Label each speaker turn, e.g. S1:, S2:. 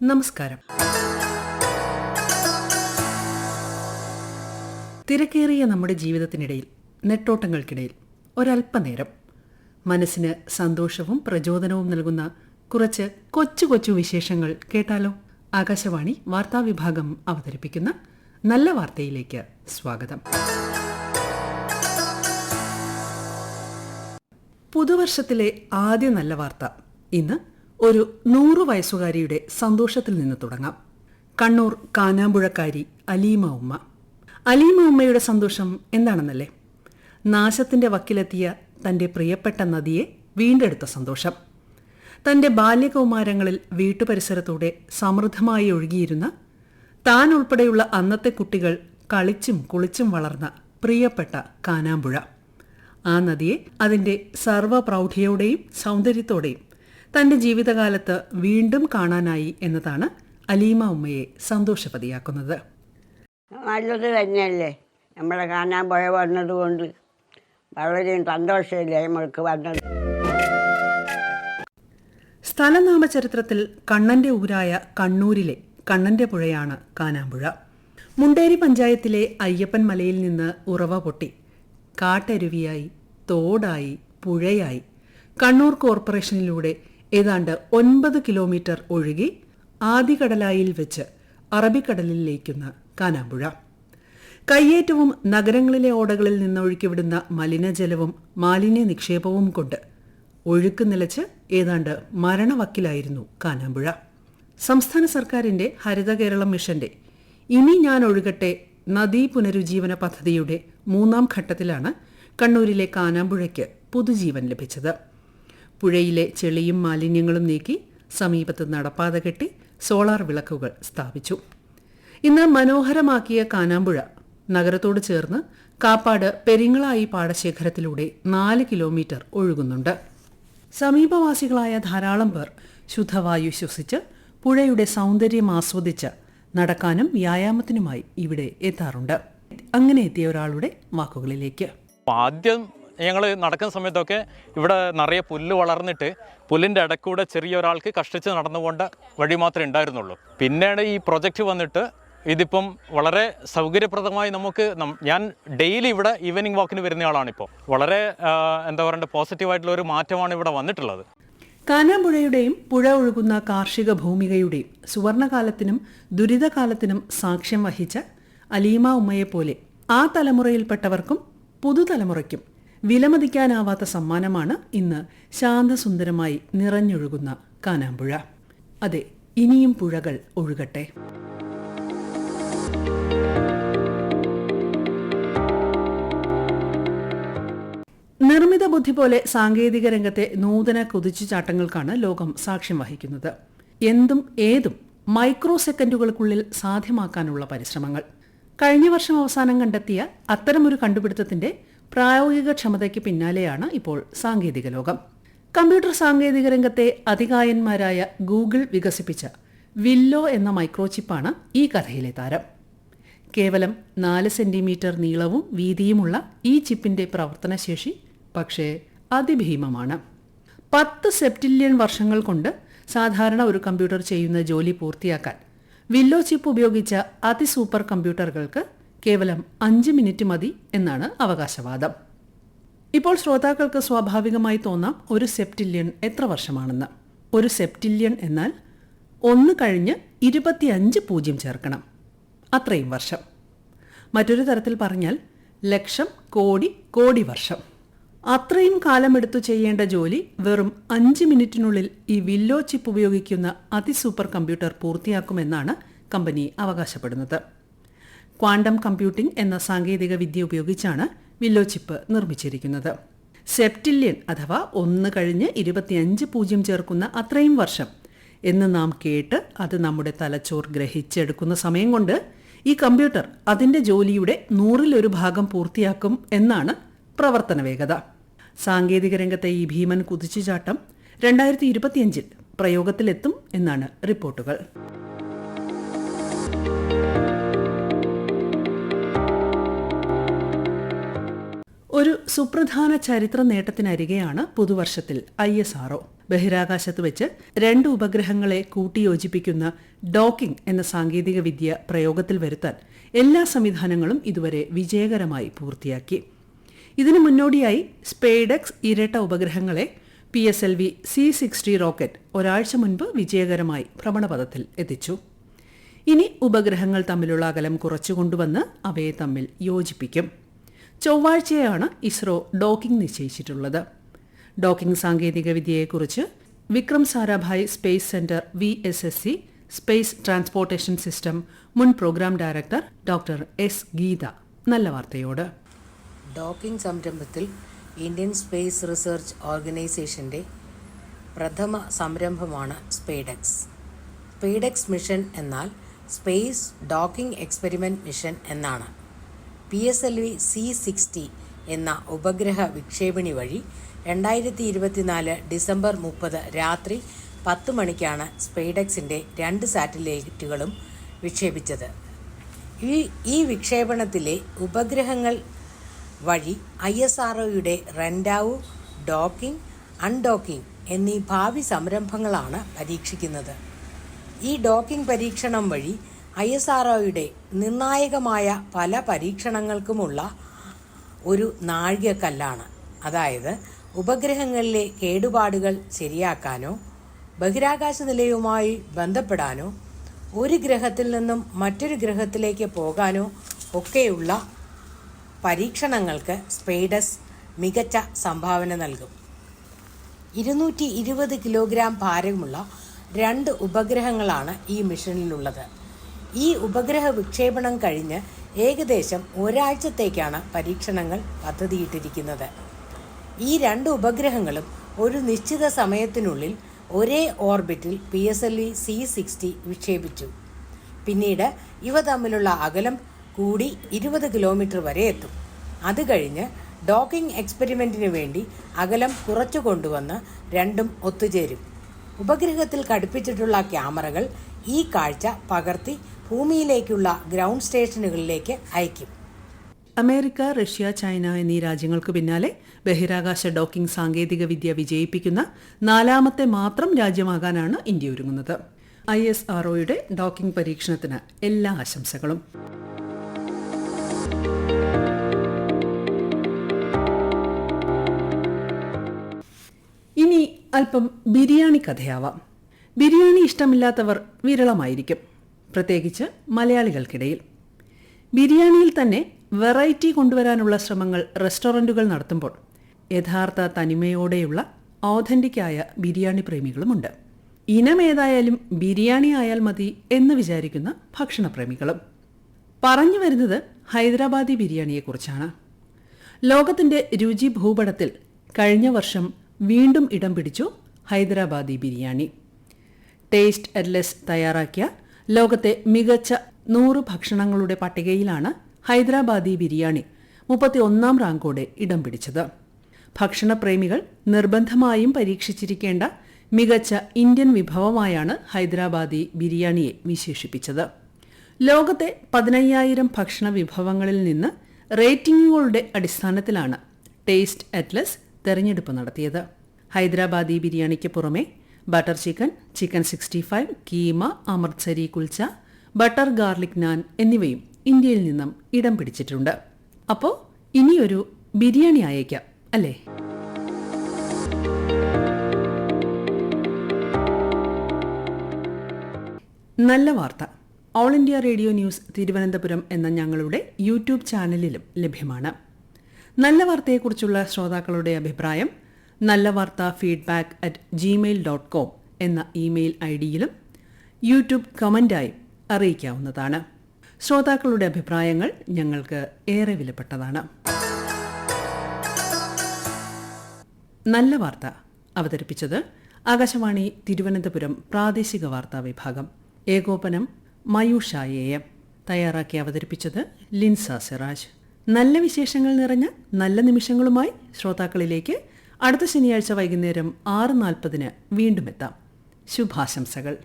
S1: നമസ്കാരം. തിരക്കേറിയ നമ്മുടെ ജീവിതത്തിനിടയിൽ നെട്ടോട്ടങ്ങൾക്കിടയിൽ ഒരല്പനേരം മനസ്സിന് സന്തോഷവും പ്രചോദനവും നൽകുന്ന കുറച്ച് കൊച്ചു കൊച്ചു വിശേഷങ്ങൾ കേട്ടാലോ? ആകാശവാണി വാർത്താ വിഭാഗം അവതരിപ്പിക്കുന്ന നല്ല വാർത്തയിലേക്ക് സ്വാഗതം. പുതുവർഷത്തിലെ ആദ്യ നല്ല വാർത്ത ഇന്ന് ഒരു നൂറു വയസ്സുകാരിയുടെ സന്തോഷത്തിൽ നിന്ന് തുടങ്ങാം. കണ്ണൂർ കാനാമ്പുഴക്കാരി അലീമ ഉമ്മ. അലീമ ഉമ്മയുടെ സന്തോഷം എന്താണെന്നല്ലേ? നാശത്തിന്റെ വക്കിലെത്തിയ തന്റെ പ്രിയപ്പെട്ട നദിയെ വീണ്ടെടുത്ത സന്തോഷം. തന്റെ ബാല്യകൗമാരങ്ങളിൽ വീട്ടുപരിസരത്തൂടെ സമൃദ്ധമായി ഒഴുകിയിരുന്ന താൻ ഉൾപ്പെടെയുള്ള അന്നത്തെ കുട്ടികൾ കളിച്ചും കുളിച്ചും വളർന്ന പ്രിയപ്പെട്ട കാനാമ്പുഴ. ആ നദിയെ അതിന്റെ സർവപ്രൗഢിയോടെയും സൗന്ദര്യത്തോടെയും തന്റെ ജീവിതകാലത്ത് വീണ്ടും കാണാനായി എന്നതാണ് അലീമ ഉമ്മയെ സന്തോഷവതിയാക്കുന്നത്.
S2: നല്ലത് തന്നെയല്ലേ. നമ്മളെ കാണാൻ പോയ വന്നതുകൊണ്ട് വളരെ സന്തോഷമില്ലേ നമ്മൾക്ക് വന്നത്.
S1: സ്ഥലനാമ ചരിത്രത്തിൽ കണ്ണന്റെ ഊരായ കണ്ണൂരിലെ കണ്ണന്റെ പുഴയാണ് കാനാമ്പുഴ. മുണ്ടേരി പഞ്ചായത്തിലെ അയ്യപ്പൻ മലയിൽ നിന്ന് ഉറവ പൊട്ടി. കാട്ടരുവിയായി തോടായി പുഴയായി. കണ്ണൂർ കോർപ്പറേഷനിലൂടെ ഏതാണ്ട് ഒൻപത് കിലോമീറ്റർ ഒഴുകി ആദികടലായിൽ വെച്ച് അറബിക്കടലിൽ ലയിക്കുന്ന കാനാമ്പുഴ. കയ്യേറ്റവും നഗരങ്ങളിലെ ഓടകളിൽ നിന്ന് ഒഴുക്കിവിടുന്ന മലിനജലവും മാലിന്യ നിക്ഷേപവും കൊണ്ട് ഒഴുക്ക് നിലച്ച് ഏതാണ്ട് മരണവക്കിലായിരുന്നു കാനാമ്പുഴ. സംസ്ഥാന സർക്കാരിന്റെ ഹരിത കേരളം മിഷന്റെ ഇനി ഞാൻ ഒഴുകട്ടെ നദീ പുനരുജ്ജീവന പദ്ധതിയുടെ മൂന്നാം ഘട്ടത്തിലാണ് കണ്ണൂരിലെ കാനാമ്പുഴയ്ക്ക് പുതുജീവൻ ലഭിച്ചത്. പുഴയിലെ ചെളിയും മാലിന്യങ്ങളും നീക്കി സമീപത്ത് നടപ്പാത കെട്ടി സോളാർ വിളക്കുകൾ സ്ഥാപിച്ചു. ഇന്ന് മനോഹരമാക്കിയ കാനാമ്പുഴ നഗരത്തോട് ചേർന്ന് കാപ്പാട് പെരിങ്ങളായി പാടശേഖരത്തിലൂടെ നാല് കിലോമീറ്റർ ഒഴുകുന്നുണ്ട്. സമീപവാസികളായ ധാരാളം പേർ ശുദ്ധവായു ശ്വസിച്ച് പുഴയുടെ സൗന്ദര്യം ആസ്വദിച്ച് നടക്കാനും വ്യായാമത്തിനുമായി ഇവിടെ എത്താറുണ്ട്. അങ്ങനെ എത്തിയ ഒരാളുടെ വാക്കുകളിലേക്ക്.
S3: ആദ്യം ഞങ്ങൾ നടക്കുന്ന സമയത്തൊക്കെ ഇവിടെ നിറയെ പുല്ല് വളർന്നിട്ട് പുല്ലിന്റെ ഇടക്കൂടെ ചെറിയൊരാൾക്ക് കഷ്ടിച്ച് നടന്നുകൊണ്ട് വഴി മാത്രമേ ഉണ്ടായിരുന്നുള്ളൂ. പിന്നീട് ഈ പ്രൊജക്റ്റ് വന്നിട്ട് ഇതിപ്പം വളരെ സൗകര്യപ്രദമായി നമുക്ക് ഞാൻ ഡെയിലി ഇവിടെ ഈവനിങ് വാക്കിന് വരുന്ന ആളാണിപ്പോൾ. വളരെ എന്താ പറയണ്ടത് പോസിറ്റീവായിട്ടുള്ള ഒരു മാറ്റമാണ് ഇവിടെ വന്നിട്ടുള്ളത്.
S1: കാനാമ്പുഴയുടെയും പുഴ ഒഴുകുന്ന കാർഷിക ഭൂമികയുടെയും സുവർണകാലത്തിനും ദുരിതകാലത്തിനും സാക്ഷ്യം വഹിച്ച അലീമ ഉമ്മയെപ്പോലെ ആ തലമുറയിൽപ്പെട്ടവർക്കും പുതുതലമുറയ്ക്കും വിലമതിക്കാനാവാത്ത സമ്മാനമാണ് ഇന്ന് ശാന്തസുന്ദരമായി നിറഞ്ഞൊഴുകുന്ന കാനാമ്പുഴ. അതെ ഇനിയും പുഴകൾ ഒഴുകട്ടെ. നിർമ്മിത ബുദ്ധി പോലെ സാങ്കേതിക രംഗത്തെ നൂതന കുതിച്ചുചാട്ടങ്ങൾക്കാണ് ലോകം സാക്ഷ്യം വഹിക്കുന്നത്. എന്തും ഏതും മൈക്രോ സെക്കൻഡുകൾക്കുള്ളിൽ സാധ്യമാക്കാനുള്ള പരിശ്രമങ്ങൾ. കഴിഞ്ഞ വർഷം അവസാനം കണ്ടെത്തിയ അത്തരമൊരു കണ്ടുപിടുത്തത്തിന്റെ പ്രായോഗിക ക്ഷമതയ്ക്ക് പിന്നാലെയാണ് ഇപ്പോൾ സാങ്കേതിക ലോകം കമ്പ്യൂട്ടർ സാങ്കേതിക രംഗത്തെ അധികായന്മാരായ ഗൂഗിൾ വികസിപ്പിച്ച വില്ലോ എന്ന മൈക്രോചിപ്പാണ് ഈ കഥയിലെ താരം. കേവലം നാല് സെന്റിമീറ്റർ നീളവും വീതിയുമുള്ള ഈ ചിപ്പിന്റെ പ്രവർത്തനശേഷി പക്ഷേ അതിഭീമമാണ്. പത്ത് സെപ്റ്റില്യൺ വർഷങ്ങൾ കൊണ്ട് സാധാരണ ഒരു കമ്പ്യൂട്ടർ ചെയ്യുന്ന ജോലി പൂർത്തിയാക്കാൻ വില്ലോ ചിപ്പ് ഉപയോഗിച്ച അതിസൂപ്പർ കമ്പ്യൂട്ടറുകൾക്ക് കേവലം അഞ്ച് മിനിറ്റ് മതി എന്നാണ് അവകാശവാദം. ഇപ്പോൾ ശ്രോതാക്കൾക്ക് സ്വാഭാവികമായി തോന്നാം ഒരു സെപ്റ്റില്യൺ എത്ര വർഷമാണെന്ന്. ഒരു സെപ്റ്റില്യൺ എന്നാൽ ഒന്ന് കഴിഞ്ഞ് ഇരുപത്തിയഞ്ച് പൂജ്യം ചേർക്കണം. അത്രയും വർഷം. മറ്റൊരു തരത്തിൽ പറഞ്ഞാൽ ലക്ഷം കോടി കോടി വർഷം. അത്രയും കാലമെടുത്തു ചെയ്യേണ്ട ജോലി വെറും അഞ്ച് മിനിറ്റിനുള്ളിൽ ഈ വില്ലോ ചിപ്പ് ഉപയോഗിക്കുന്ന അതിസൂപ്പർ കമ്പ്യൂട്ടർ പൂർത്തിയാക്കുമെന്നാണ് കമ്പനി അവകാശപ്പെടുന്നത്. ക്വാണ്ടം കമ്പ്യൂട്ടിംഗ് എന്ന സാങ്കേതിക വിദ്യ ഉപയോഗിച്ചാണ് വില്ലോ ചിപ്പ് നിർമ്മിച്ചിരിക്കുന്നത്. സെപ്റ്റില്യൻ അഥവാ ഒന്ന് കഴിഞ്ഞ് ഇരുപത്തിയഞ്ച് പൂജ്യം ചേർക്കുന്ന അത്രയും വർഷം. എന്ന് നാം കേട്ട് അത് നമ്മുടെ തലച്ചോർ ഗ്രഹിച്ചെടുക്കുന്ന സമയം കൊണ്ട് ഈ കമ്പ്യൂട്ടർ അതിന്റെ ജോലിയുടെ നൂറിലൊരു ഭാഗം പൂർത്തിയാക്കും എന്നാണ് പ്രവർത്തന വേഗത. സാങ്കേതിക രംഗത്തെ ഈ ഭീമൻ കുതിച്ചുചാട്ടം രണ്ടായിരത്തി ഇരുപത്തിയഞ്ചിൽ പ്രയോഗത്തിലെത്തും എന്നാണ് റിപ്പോർട്ടുകൾ. ഒരു സുപ്രധാന ചരിത്ര നേട്ടത്തിനരികെയാണ് പുതുവർഷത്തിൽ ഐ എസ് ആർഒ ബഹിരാകാശത്ത് വെച്ച് രണ്ട് ഉപഗ്രഹങ്ങളെ കൂട്ടിയോജിപ്പിക്കുന്ന ഡോക്കിംഗ് എന്ന സാങ്കേതിക വിദ്യ പ്രയോഗത്തിൽ വരുത്താൻ എല്ലാ സംവിധാനങ്ങളും ഇതുവരെ വിജയകരമായി പൂർത്തിയാക്കി. ഇതിനു മുന്നോടിയായി സ്പെയ്ഡെക്സ് ഇരട്ട ഉപഗ്രഹങ്ങളെ P S L V C sixty rocket ഒരാഴ്ച മുൻപ് വിജയകരമായി ഭ്രമണപഥത്തിൽ എത്തിച്ചു. ഇനി ഉപഗ്രഹങ്ങൾ തമ്മിലുള്ള അകലം കുറച്ചുകൊണ്ടുവന്ന് അവയെ തമ്മിൽ യോജിപ്പിക്കും. ചൊവ്വാഴ്ചയാണ് ഇസ്രോ ഡോക്കിംഗ് നിശ്ചയിച്ചിട്ടുള്ളത്. Docking സാങ്കേതികവിദ്യയെക്കുറിച്ച് Vikram Sarabhai space centre V S S C space transportation system മുൻ program director doctor S Geetha നല്ല വാർത്തയോട്.
S4: ഡോക്കിംഗ് സംരംഭത്തിൽ ഇന്ത്യൻ സ്പേസ് റിസർച്ച് ഓർഗനൈസേഷന്റെ പ്രഥമ സംരംഭമാണ് സ്പേഡെക്സ്. സ്പേഡെക്സ് മിഷൻ എന്നാൽ സ്പേസ് ഡോക്കിംഗ് എക്സ്പെരിമെന്റ് മിഷൻ എന്നാണ്. P S L V C sixty എന്ന ഉപഗ്രഹ വിക്ഷേപണി വഴി രണ്ടായിരത്തി ഇരുപത്തിനാല് ഡിസംബർ മുപ്പത് രാത്രി പത്ത് മണിക്കാണ് സ്പെയ്ഡെക്സിന്റെ രണ്ട് സാറ്റലൈറ്റുകളും വിക്ഷേപിച്ചത്. ഈ ഈ വിക്ഷേപണത്തിലെ ഉപഗ്രഹങ്ങൾ വഴി I S R rendezvous docking undocking എന്നീ ഭാവി സംരംഭങ്ങളാണ് പരീക്ഷിക്കുന്നത്. ഈ ഡോക്കിംഗ് പരീക്ഷണം വഴി ഐ എസ് ആർ നിർണായകമായ പല പരീക്ഷണങ്ങൾക്കുമുള്ള ഒരു നാഴികക്കല്ലാണ്. അതായത് ഉപഗ്രഹങ്ങളിലെ കേടുപാടുകൾ ശരിയാക്കാനോ ബഹിരാകാശ നിലയവുമായി ബന്ധപ്പെടാനോ ഒരു ഗ്രഹത്തിൽ നിന്നും മറ്റൊരു ഗ്രഹത്തിലേക്ക് പോകാനോ ഒക്കെയുള്ള പരീക്ഷണങ്ങൾക്ക് സ്പേഡസ് മികച്ച സംഭാവന നൽകും. ഇരുന്നൂറ്റി ഇരുപത് കിലോഗ്രാം ഭാരമുള്ള രണ്ട് ഉപഗ്രഹങ്ങളാണ് ഈ മിഷനിലുള്ളത്. ഈ ഉപഗ്രഹ വിക്ഷേപണം കഴിഞ്ഞ് ഏകദേശം ഒരാഴ്ചത്തേക്കാണ് പരീക്ഷണങ്ങൾ പദ്ധതിയിട്ടിരിക്കുന്നത്. ഈ രണ്ട് ഉപഗ്രഹങ്ങളും ഒരു നിശ്ചിത സമയത്തിനുള്ളിൽ ഒരേ ഓർബിറ്റിൽ P S L V C sixty വിക്ഷേപിച്ചു. പിന്നീട് ഇവ തമ്മിലുള്ള അകലം കൂടി ഇരുപത് കിലോമീറ്റർ വരെ എത്തും. അത് കഴിഞ്ഞ് ഡോക്കിംഗ് എക്സ്പെരിമെന്റിന് വേണ്ടി അകലം കുറച്ചു കൊണ്ടുവന്ന് രണ്ടും ഒത്തുചേരും. ഉപഗ്രഹത്തിൽ ഘടിപ്പിച്ചിട്ടുള്ള ക്യാമറകൾ ഈ കാഴ്ച പകർത്തി ഭൂമിയിലേക്കുള്ള ഗ്രൗണ്ട് സ്റ്റേഷനുകളിലേക്ക് അയക്കും.
S1: അമേരിക്ക റഷ്യ ചൈന എന്നീ രാജ്യങ്ങൾക്ക് പിന്നാലെ ബഹിരാകാശ ഡോക്കിംഗ് സാങ്കേതിക വിദ്യ വിജയിപ്പിക്കുന്ന നാലാമത്തെ മാത്രം രാജ്യമാകാനാണ് ഇന്ത്യ ഒരുങ്ങുന്നത്. ഐ എസ് ആർഒയുടെ ഡോക്കിംഗ് പരീക്ഷണത്തിന് എല്ലാ ആശംസകളും. ഇനി അല്പം ബിരിയാണി കഥയാവാം. ബിരിയാണി ഇഷ്ടമില്ലാത്തവർ വിരളമായിരിക്കും. പ്രത്യേകിച്ച് മലയാളികൾക്കിടയിൽ. ബിരിയാണിയിൽ തന്നെ വെറൈറ്റി കൊണ്ടുവരാനുള്ള ശ്രമങ്ങൾ റെസ്റ്റോറന്റുകൾ നടത്തുമ്പോൾ യഥാർത്ഥ തനിമയോടെയുള്ള ഓഥന്റിക്കായ ബിരിയാണി പ്രേമികളുമുണ്ട്. ഇനമേതായാലും ബിരിയാണി ആയാൽ മതി എന്ന് വിചാരിക്കുന്ന ഭക്ഷണപ്രേമികളും. പറഞ്ഞു വരുന്നത് ഹൈദരാബാദി ബിരിയാണിയെക്കുറിച്ചാണ്. ലോകത്തിന്റെ രുചി ഭൂപടത്തിൽ കഴിഞ്ഞ വർഷം വീണ്ടും ഇടം പിടിച്ചു ഹൈദരാബാദി ബിരിയാണി. ടേസ്റ്റ് അറ്റ്ലസ് തയ്യാറാക്കിയ ലോകത്തെ മികച്ച നൂറ് ഭക്ഷണങ്ങളുടെ പട്ടികയിലാണ് ഹൈദരാബാദി ബിരിയാണി മുപ്പത്തി ഒന്നാം റാങ്കോടെ ഇടം പിടിച്ചത്. ഭക്ഷണപ്രേമികൾ നിർബന്ധമായും പരീക്ഷിച്ചിരിക്കേണ്ട മികച്ച ഇന്ത്യൻ വിഭവമായാണ് ഹൈദരാബാദി ബിരിയാണിയെ വിശേഷിപ്പിച്ചത്. ലോകത്തെ പതിനയ്യായിരം ഭക്ഷണ വിഭവങ്ങളിൽ നിന്ന് റേറ്റിംഗുകളുടെ അടിസ്ഥാനത്തിലാണ് ടേസ്റ്റ് അറ്റ്ലസ് തെരഞ്ഞെടുപ്പ് നടത്തിയത്. ഹൈദരാബാദി ബിരിയാണിക്ക് പുറമെ butter chicken chicken sixty five keema Amritsari kulcha butter garlic naan എന്നിവയും ഇന്ത്യയിൽ നിന്നും ഇടം പിടിച്ചിട്ടുണ്ട്. അപ്പോൾ ഇനിയൊരു ബിരിയാണി ആയേക്കാം അല്ലേ? നല്ല വാർത്ത. All India radio news Thiruvananthapuram എന്ന ഞങ്ങളുടെ യൂട്യൂബ് ചാനലിലും ലഭ്യമാണ്. നല്ല വാർത്തയെക്കുറിച്ചുള്ള ശ്രോതാക്കളുടെ അഭിപ്രായം നല്ല വാർത്ത feedback at gmail dot com എന്ന ഇമെയിൽ ഐ ഡിയിലും യൂട്യൂബ് കമന്റായും അറിയിക്കാവുന്നതാണ്. ശ്രോതാക്കളുടെ അഭിപ്രായങ്ങൾ ഞങ്ങൾക്ക് ഏറെ വിലപ്പെട്ടതാണ്. നല്ല വാർത്ത അവതരിപ്പിച്ചത് ആകാശവാണി തിരുവനന്തപുരം പ്രാദേശിക വാർത്താ വിഭാഗം. ഏകോപനം മയൂഷ എ എം തയ്യാറാക്കി അവതരിപ്പിച്ചത് ലിൻസ സിറാജ്. നല്ല വിശേഷങ്ങൾ നിറഞ്ഞ നല്ല നിമിഷങ്ങളുമായി ശ്രോതാക്കളിലേക്ക് അടുത്ത ശനിയാഴ്ച വൈകുന്നേരം ആറ് നാൽപ്പതിന് വീണ്ടും എത്താം. ശുഭാശംസകൾ.